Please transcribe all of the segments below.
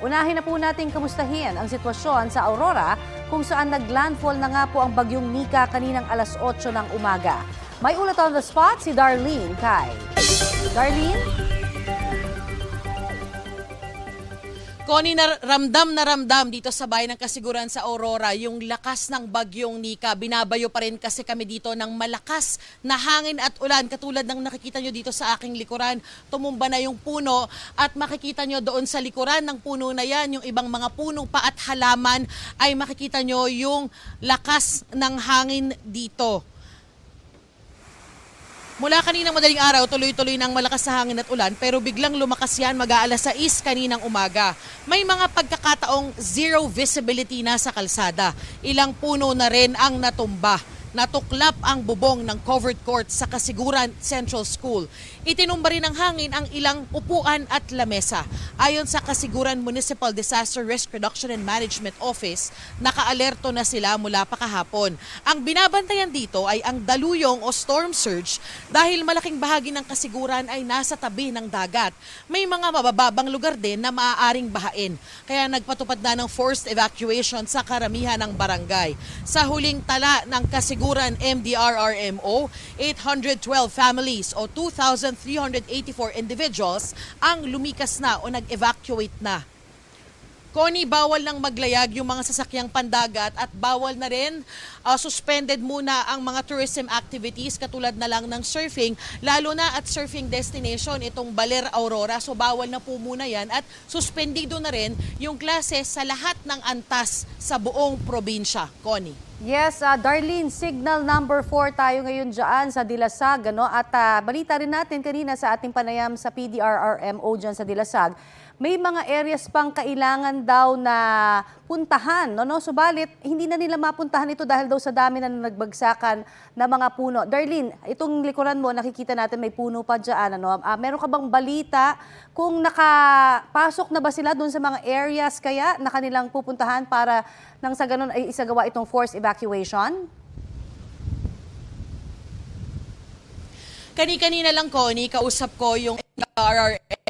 Unahin na po natin kamustahin ang sitwasyon sa Aurora kung saan naglandfall na nga po ang bagyong Nika kaninang alas 8 ng umaga. May ulat on the spot si Darlene Kai. Darlene? Connie, ramdam na ramdam dito sa bayan ng Kasiguran sa Aurora yung lakas ng bagyong Nika. Binabayo pa rin kasi kami dito ng malakas na hangin at ulan. Katulad ng nakikita nyo dito sa aking likuran, tumumba na yung puno at makikita nyo doon sa likuran ng puno na yan, yung ibang mga puno pa at halaman ay makikita nyo yung lakas ng hangin dito. Mula kaninang madaling araw, tuloy-tuloy ng malakas na hangin at ulan pero biglang lumakas yan mag-aalas 6 kaninang umaga. May mga pagkakataong zero visibility na sa kalsada. Ilang puno na rin ang natumba. Natuklap ang bubong ng covered court sa Kasiguran Central School. Itinumba rin ng hangin ang ilang upuan at lamesa. Ayon sa Kasiguran Municipal Disaster Risk Reduction and Management Office, nakaalerto na sila mula pa kahapon. Ang binabantayan dito ay ang daluyong o storm surge dahil malaking bahagi ng kasiguran ay nasa tabi ng dagat. May mga mabababang lugar din na maaaring bahain. Kaya nagpatupad na ng forced evacuation sa karamihan ng barangay. Sa huling tala ng kasiguran MDRRMO, 812 families o 2,384 individuals ang lumikas na o nag-evacuate na. Connie, bawal nang maglayag yung mga sasakyang pandagat at bawal na rin uh, suspended muna ang mga tourism activities katulad na lang ng surfing, lalo na at surfing destination itong Baler Aurora. So bawal na po muna yan at suspendido na rin yung klase sa lahat ng antas sa buong probinsya. Connie. Yes, uh, Darlene, signal number 4 tayo ngayon dyan sa Dilasag. Ano? At uh, balita rin natin kanina sa ating panayam sa PDRRMO dyan sa Dilasag, may mga areas pang kailangan daw na puntahan. No, no? Subalit, hindi na nila mapuntahan ito dahil daw sa dami na nagbagsakan na mga puno. Darlene, itong likuran mo, nakikita natin may puno pa dyan. Ano? Ah, meron ka bang balita kung nakapasok na ba sila doon sa mga areas kaya na kanilang pupuntahan para nang sa ganun ay isagawa itong forced evacuation? Kani-kanina lang, Connie, kausap ko yung RRM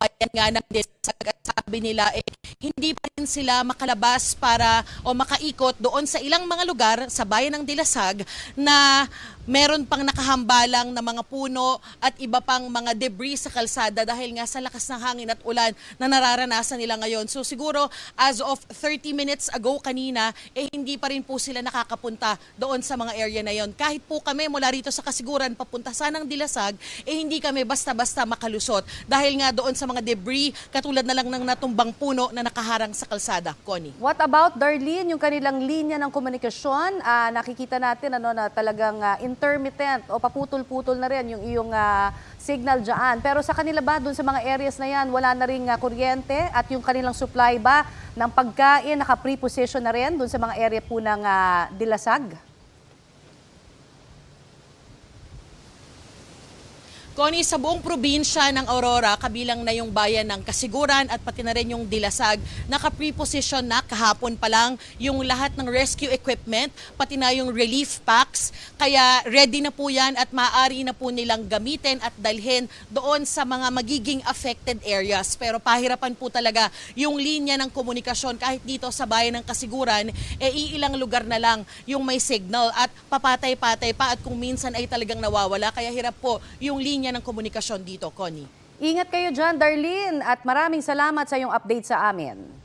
bayan nga ng sabi nila eh, hindi pa rin sila makalabas para o makaikot doon sa ilang mga lugar sa bayan ng Dilasag na meron pang nakahambalang na mga puno at iba pang mga debris sa kalsada dahil nga sa lakas ng hangin at ulan na nararanasan nila ngayon. So siguro as of 30 minutes ago kanina, eh hindi pa rin po sila nakakapunta doon sa mga area na yon. Kahit po kami mula rito sa Kasiguran papunta sa ng Dilasag, eh hindi kami basta-basta makalusot dahil nga doon sa mga debris katulad na lang ng natumbang puno na nakaharang sa kalsada. Connie. What about Darlene, yung kanilang linya ng komunikasyon? Ah, nakikita natin ano na talagang ah, intermittent o paputol-putol na rin yung iyong ah, signal dyan. Pero sa kanila ba, dun sa mga areas na yan, wala na rin ah, kuryente at yung kanilang supply ba ng pagkain, naka-preposition na rin dun sa mga area po ng ah, Dilasag? Connie, sa buong probinsya ng Aurora, kabilang na yung bayan ng Kasiguran at pati na rin yung Dilasag, naka-preposition na kahapon pa lang yung lahat ng rescue equipment, pati na yung relief packs. Kaya ready na po yan at maaari na po nilang gamitin at dalhin doon sa mga magiging affected areas. Pero pahirapan po talaga yung linya ng komunikasyon kahit dito sa bayan ng Kasiguran, eh iilang lugar na lang yung may signal at papatay-patay pa at kung minsan ay talagang nawawala. Kaya hirap po yung linya ng komunikasyon dito, Connie. Ingat kayo dyan, Darlene, at maraming salamat sa iyong update sa amin.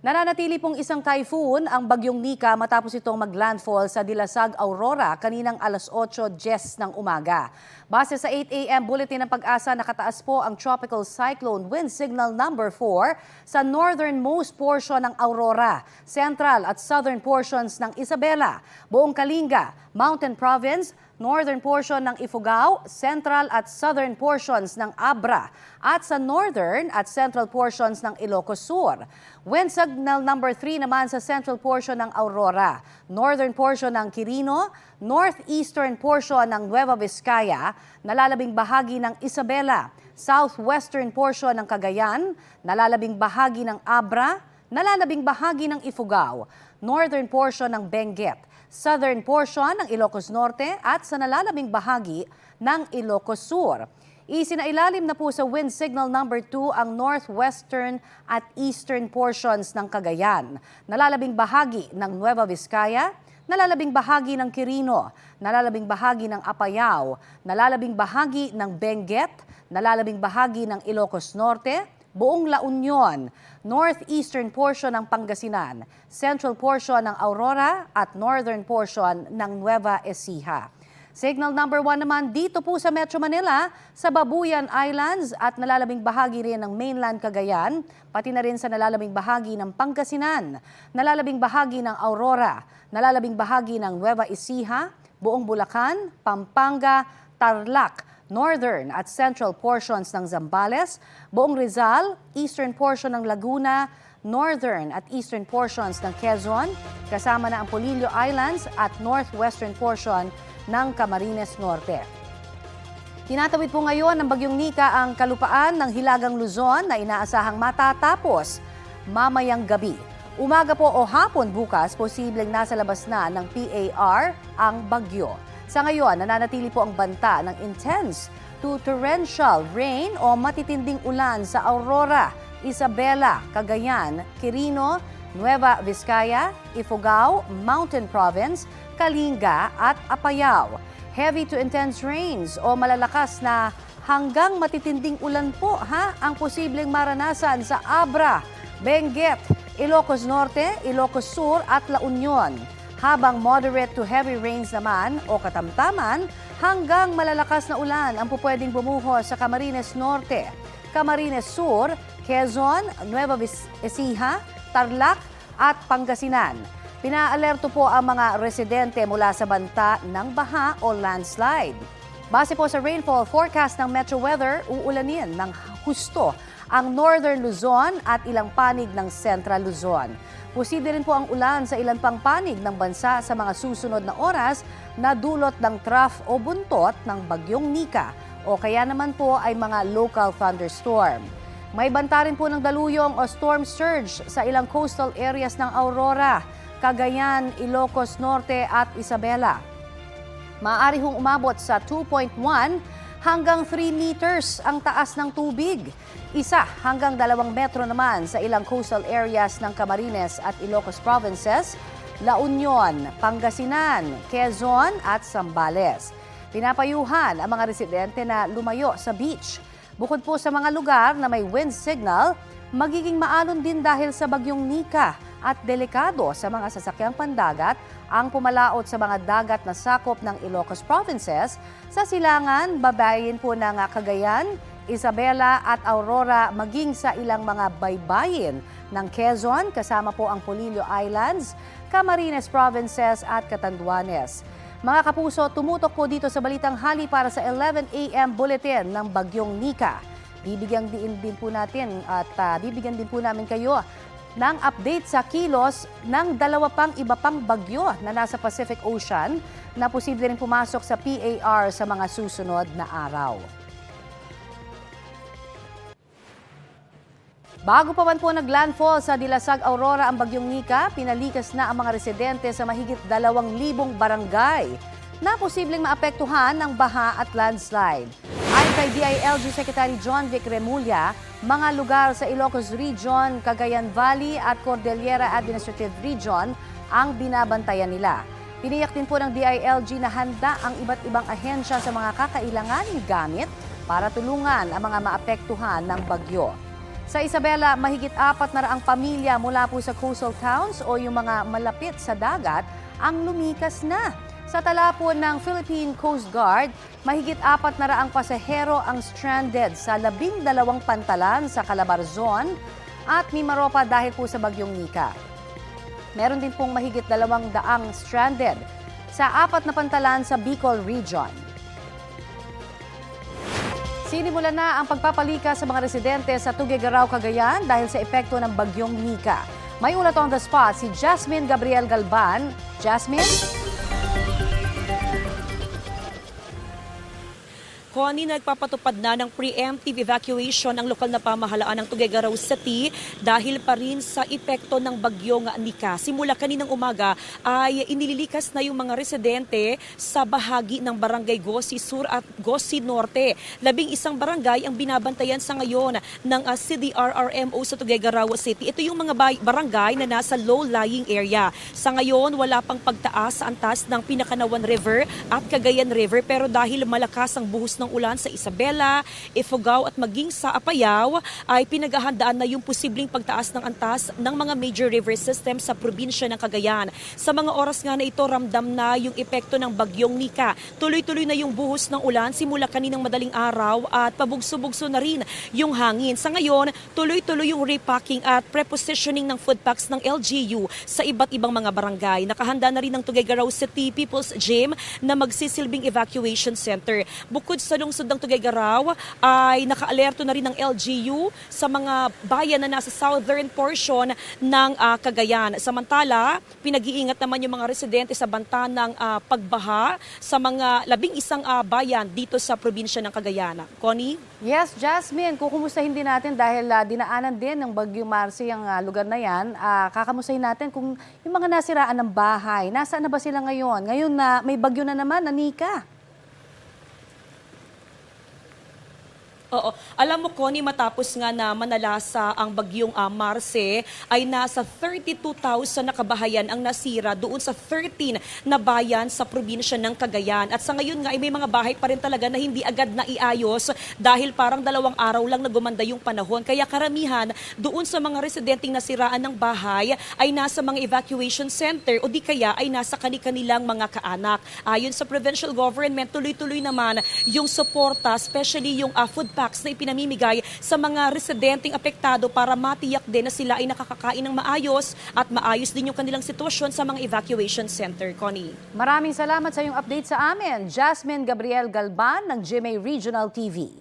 Nananatili pong isang typhoon ang bagyong Nika matapos itong maglandfall sa Dilasag, Aurora kaninang alas 8.10 ng umaga. Base sa 8 a.m. bulletin ng pag-asa, nakataas po ang tropical cyclone wind signal number 4 sa northernmost portion ng Aurora, central at southern portions ng Isabela, buong Kalinga, Mountain Province, northern portion ng Ifugao, central at southern portions ng Abra, at sa northern at central portions ng Ilocos Sur. Wind signal number 3 naman sa central portion ng Aurora, northern portion ng Quirino, northeastern portion ng Nueva Vizcaya, nalalabing bahagi ng Isabela, southwestern portion ng Cagayan, nalalabing bahagi ng Abra, nalalabing bahagi ng Ifugao, northern portion ng Benguet, southern portion ng Ilocos Norte at sa nalalabing bahagi ng Ilocos Sur. Isinailalim na po sa wind signal number 2 ang northwestern at eastern portions ng Cagayan. Nalalabing bahagi ng Nueva Vizcaya, nalalabing bahagi ng Quirino, nalalabing bahagi ng Apayao, nalalabing bahagi ng Benguet, nalalabing bahagi ng Ilocos Norte, buong La Union, northeastern portion ng Pangasinan, central portion ng Aurora at northern portion ng Nueva Ecija. Signal number 1 naman dito po sa Metro Manila, sa Babuyan Islands at nalalabing bahagi rin ng mainland Cagayan, pati na rin sa nalalabing bahagi ng Pangasinan, nalalabing bahagi ng Aurora, nalalabing bahagi ng Nueva Ecija, buong Bulacan, Pampanga, Tarlac, northern at central portions ng Zambales, buong Rizal, eastern portion ng Laguna, northern at eastern portions ng Quezon, kasama na ang Polillo Islands at northwestern portion ng Camarines Norte. Tinatawid po ngayon ng Bagyong Nika ang kalupaan ng Hilagang Luzon na inaasahang matatapos mamayang gabi. Umaga po o hapon bukas, posibleng nasa labas na ng PAR ang bagyo. Sa ngayon, nananatili po ang banta ng intense to torrential rain o matitinding ulan sa Aurora, Isabela, Cagayan, Quirino, Nueva Vizcaya, Ifugao, Mountain Province, Kalinga at Apayao. Heavy to intense rains o malalakas na hanggang matitinding ulan po ha ang posibleng maranasan sa Abra, Benguet, Ilocos Norte, Ilocos Sur at La Union. Habang moderate to heavy rains naman o katamtaman hanggang malalakas na ulan ang pupwedeng bumuhos sa Camarines Norte, Camarines Sur, Quezon, Nueva Ecija, Tarlac at Pangasinan. Pinaalerto po ang mga residente mula sa banta ng baha o landslide. Base po sa rainfall forecast ng Metro Weather, uulanin ng husto ang Northern Luzon at ilang panig ng Central Luzon. Posible rin po ang ulan sa ilan pang panig ng bansa sa mga susunod na oras na dulot ng trough o buntot ng bagyong Nika o kaya naman po ay mga local thunderstorm. May banta rin po ng daluyong o storm surge sa ilang coastal areas ng Aurora, Cagayan, Ilocos Norte at Isabela. Maaari hong umabot sa 2.1 hanggang 3 meters ang taas ng tubig. Isa hanggang dalawang metro naman sa ilang coastal areas ng Camarines at Ilocos provinces, La Union, Pangasinan, Quezon at Zambales. Pinapayuhan ang mga residente na lumayo sa beach. Bukod po sa mga lugar na may wind signal, magiging maalon din dahil sa bagyong Nika at delikado sa mga sasakyang pandagat ang pumalaot sa mga dagat na sakop ng Ilocos provinces sa silangan, babayin po ng Cagayan, Isabela at Aurora maging sa ilang mga baybayin ng Quezon kasama po ang Polillo Islands, Camarines provinces at Catanduanes. Mga kapuso, tumutok po dito sa Balitang Hali para sa 11 a.m. bulletin ng Bagyong Nika. Bibigyan din, din po natin at ah, bibigyan din po namin kayo ng update sa kilos ng dalawa pang iba pang bagyo na nasa Pacific Ocean na posible rin pumasok sa PAR sa mga susunod na araw. Bago pa man po naglandfall sa Dilasag, Aurora ang bagyong Nika, pinalikas na ang mga residente sa mahigit 2,000 barangay na posibleng maapektuhan ng baha at landslide. Ayon kay DILG Secretary John Vic Remulla, mga lugar sa Ilocos Region, Cagayan Valley at Cordillera Administrative Region ang binabantayan nila. Tiniyak din po ng DILG na handa ang iba't ibang ahensya sa mga kakailanganing gamit para tulungan ang mga maapektuhan ng bagyo. Sa Isabela, mahigit apat na raang pamilya mula po sa coastal towns o yung mga malapit sa dagat ang lumikas na. Sa tala ng Philippine Coast Guard, mahigit apat na raang pasahero ang stranded sa labing dalawang pantalan sa Calabarzon at Mimaropa dahil po sa bagyong Nika. Meron din pong mahigit dalawang daang stranded sa apat na pantalan sa Bicol Region. Sinimulan na ang pagpapalika sa mga residente sa Tugigaraw, Cagayan dahil sa epekto ng bagyong Nika. May ulat on the spot si Jasmine Gabriel Galban. Jasmine? Connie, nagpapatupad na ng preemptive evacuation ang lokal na pamahalaan ng Tuguegarao City dahil pa rin sa epekto ng bagyong Nika. Simula kaninang umaga ay inililikas na yung mga residente sa bahagi ng Barangay Gosi Sur at Gosi Norte. Labing isang barangay ang binabantayan sa ngayon ng uh, CDRRMO sa Tuguegarao City. Ito yung mga barangay na nasa low-lying area. Sa ngayon, wala pang pagtaas sa antas ng Pinakanawan River at Cagayan River pero dahil malakas ang buhos ng ulan sa Isabela, Ifugao at maging sa Apayao ay pinaghahandaan na yung posibleng pagtaas ng antas ng mga major river system sa probinsya ng Cagayan. Sa mga oras nga na ito, ramdam na yung epekto ng bagyong Nika. Tuloy-tuloy na yung buhos ng ulan simula kaninang madaling araw at pabugso-bugso na rin yung hangin. Sa ngayon, tuloy-tuloy yung repacking at prepositioning ng food packs ng LGU sa iba't ibang mga barangay. Nakahanda na rin ng Tuguegarao City People's Gym na magsisilbing evacuation center. Bukod sa lungsod ng Tuguegarao, ay nakaalerto na rin ng LGU sa mga bayan na nasa southern portion ng ah, Cagayan. Samantala, pinag-iingat naman yung mga residente sa banta ng ah, pagbaha sa mga labing isang ah, bayan dito sa probinsya ng Cagayan. Connie? Yes, Jasmine, kukumustahin din natin dahil ah, dinaanan din ng Bagyo Marcy ang ah, lugar na yan. Ah, kakamustahin natin kung yung mga nasiraan ng bahay, nasaan na ba sila ngayon? Ngayon na may bagyo na naman, Anika. Oo. Alam mo, Connie, matapos nga na manalasa ang bagyong ah, Marce, ay nasa 32,000 na kabahayan ang nasira doon sa 13 na bayan sa probinsya ng Cagayan. At sa ngayon nga, ay may mga bahay pa rin talaga na hindi agad na iayos dahil parang dalawang araw lang na gumanda yung panahon. Kaya karamihan doon sa mga residenteng nasiraan ng bahay ay nasa mga evacuation center o di kaya ay nasa kani-kanilang mga kaanak. Ayon sa provincial government, tuloy-tuloy naman yung suporta, especially yung ah, food packs na ipinamimigay sa mga residenteng apektado para matiyak din na sila ay nakakakain ng maayos at maayos din yung kanilang sitwasyon sa mga evacuation center. Connie. Maraming salamat sa iyong update sa amin, Jasmine Gabriel Galban ng GMA Regional TV.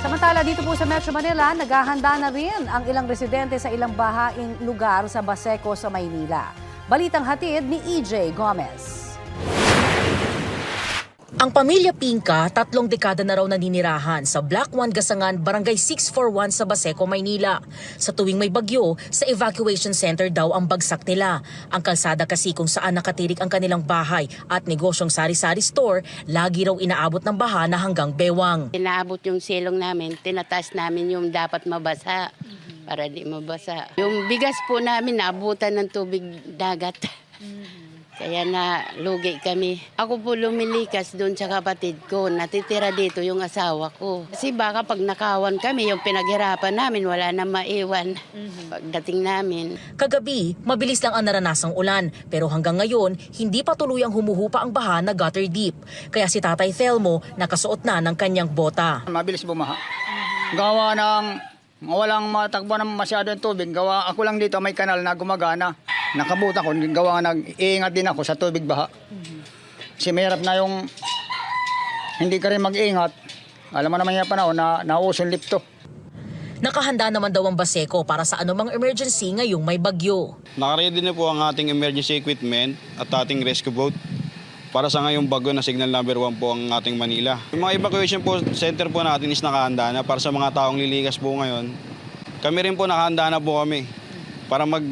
Samantala dito po sa Metro Manila, naghahanda na rin ang ilang residente sa ilang bahaing lugar sa Baseco sa Maynila. Balitang hatid ni EJ Gomez. Ang pamilya Pinka, tatlong dekada na raw naninirahan sa Black One Gasangan, Barangay 641 sa Baseco, Maynila. Sa tuwing may bagyo, sa evacuation center daw ang bagsak nila. Ang kalsada kasi kung saan nakatirik ang kanilang bahay at negosyong sari-sari store, lagi raw inaabot ng baha na hanggang bewang. Inaabot yung silong namin, tinataas namin yung dapat mabasa para di mabasa. Yung bigas po namin, naabutan ng tubig dagat. Kaya na lugi kami. Ako po lumilikas doon sa kapatid ko. Natitira dito yung asawa ko. Kasi baka pag nakawan kami, yung pinaghirapan namin, wala na maiwan. Pagdating namin. Kagabi, mabilis lang ang naranasang ulan pero hanggang ngayon, hindi pa tuluyang humuhupa ang baha na gutter deep. Kaya si Tatay Thelmo nakasuot na ng kanyang bota. Mabilis bumaha. Gawa ng walang matakbo ng masyado ng tubig. Gawa ako lang dito may kanal na gumagana. Nakabuta ko, gawa nga nag-iingat din ako sa tubig baha. Kasi mahirap na yung hindi ka rin mag-ingat. Alam mo naman yung panahon na nausong lipto. Nakahanda naman daw ang Baseco para sa anumang emergency ngayong may bagyo. Nakaready na po ang ating emergency equipment at ating rescue boat para sa ngayong bago na signal number 1 po ang ating Manila. Yung mga evacuation po center po natin is nakahanda na para sa mga taong lilikas po ngayon. Kami rin po nakahanda na po kami para mag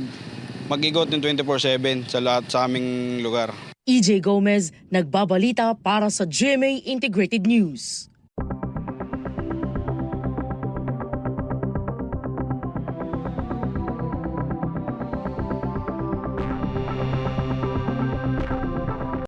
mag-igot ng 24-7 sa lahat sa aming lugar. EJ Gomez, nagbabalita para sa GMA Integrated News.